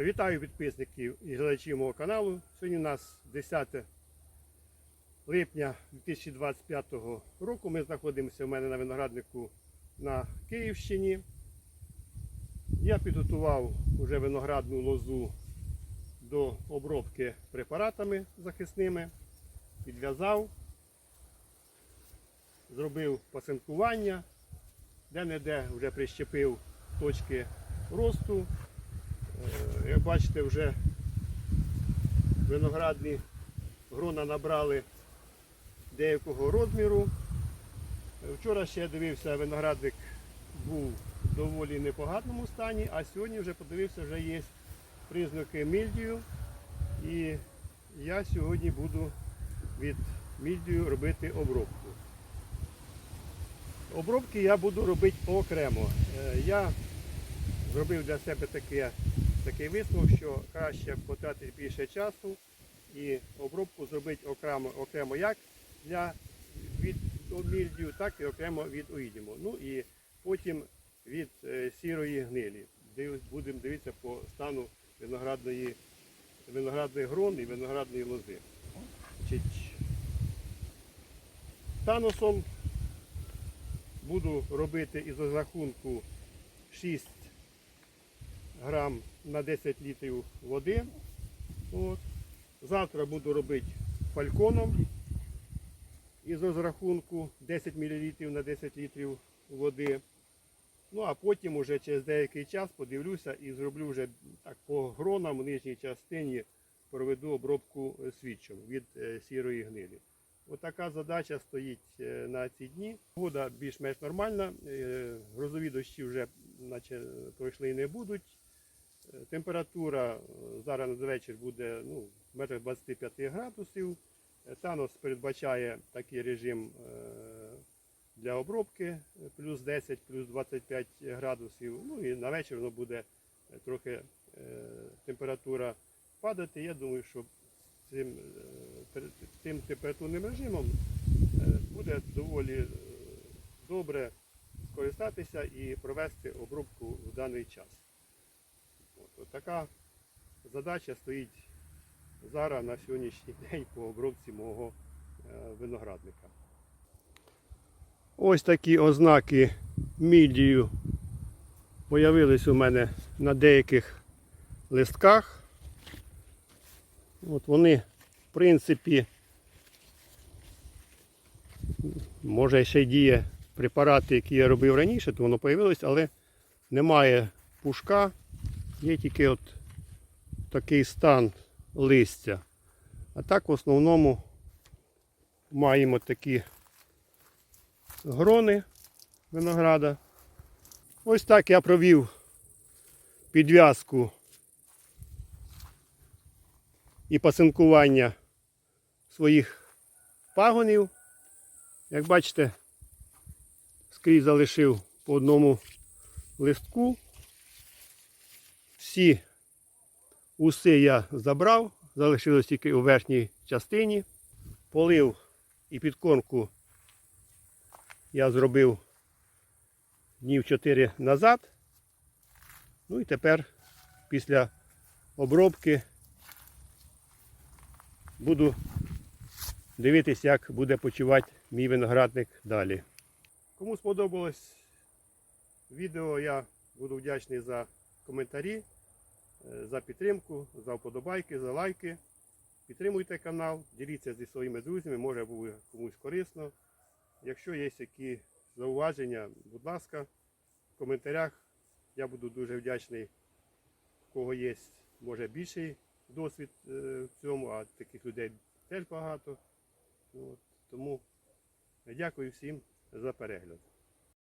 Вітаю підписників і глядачів мого каналу. Сьогодні у нас 10 липня 2025 року. Ми знаходимося у мене на винограднику на Київщині. Я підготував вже виноградну лозу до обробки препаратами захисними, підв'язав, зробив пасинкування, де-не-де вже прищепив точки росту. Е, Як бачите, вже виноградні грона набрали деякого розміру. Е, Вчора ще дивився, виноградник був в доволі непоганому стані, а сьогодні вже подивився, вже є признаки мільдію. І я сьогодні буду від мільдію робити обробку. Обробки я буду робити окремо. Е, Я зробив для себе таке, такий висновок, що краще потратити більше часу і обробку зробити окремо, окремо як для від мільдію, так і окремо від оїдіму. Ну і потім від е, сірої гнилі. Будемо дивитися по стану виноградної, виноградної грон і виноградної лози. Таносом буду робити із розрахунку 6 грам на 10 літрів води. От. Завтра буду робити фальконом із розрахунку 10 мл на 10 літрів води. Ну а потім уже через деякий час подивлюся і зроблю вже так по гронам в нижній частині проведу обробку свідчом від е, сірої гнилі. Отака задача стоїть е, на ці дні. Погода більш-менш нормальна, е, грозові дощі вже наче пройшли і не будуть. Температура е, зараз на вечір буде ну, в межах 25 градусів. Е, Танос передбачає такий режим е, для обробки плюс 10, плюс 25 градусів. Ну і на вечір воно буде трохи температура падати. Я думаю, що цим, цим температурним режимом буде доволі добре скористатися і провести обробку в даний час. Така задача стоїть зараз на сьогоднішній день по обробці мого е, виноградника. Ось такі ознаки мідію появились у мене на деяких листках. От вони, в принципі, може ще й діє препарати, які я робив раніше, то воно появилось, але немає пушка, є тільки от такий стан листя. А так в основному маємо такі грони винограда. Ось так я провів підв'язку і пасинкування своїх пагонів. Як бачите, скрізь залишив по одному листку. Всі уси я забрав, залишилось тільки у верхній частині. Полив і підкормку я зробив днів 4 назад. Ну і тепер після обробки буду дивитись, як буде почувати мій виноградник далі. Кому сподобалось відео, я буду вдячний за коментарі, за підтримку, за вподобайки, за лайки. Підтримуйте канал, діліться зі своїми друзями, може буде комусь корисно. Якщо є які зауваження, будь ласка, в коментарях. Я буду дуже вдячний, в кого є, може, більший досвід е, в цьому, а таких людей теж багато. От, тому дякую всім за перегляд.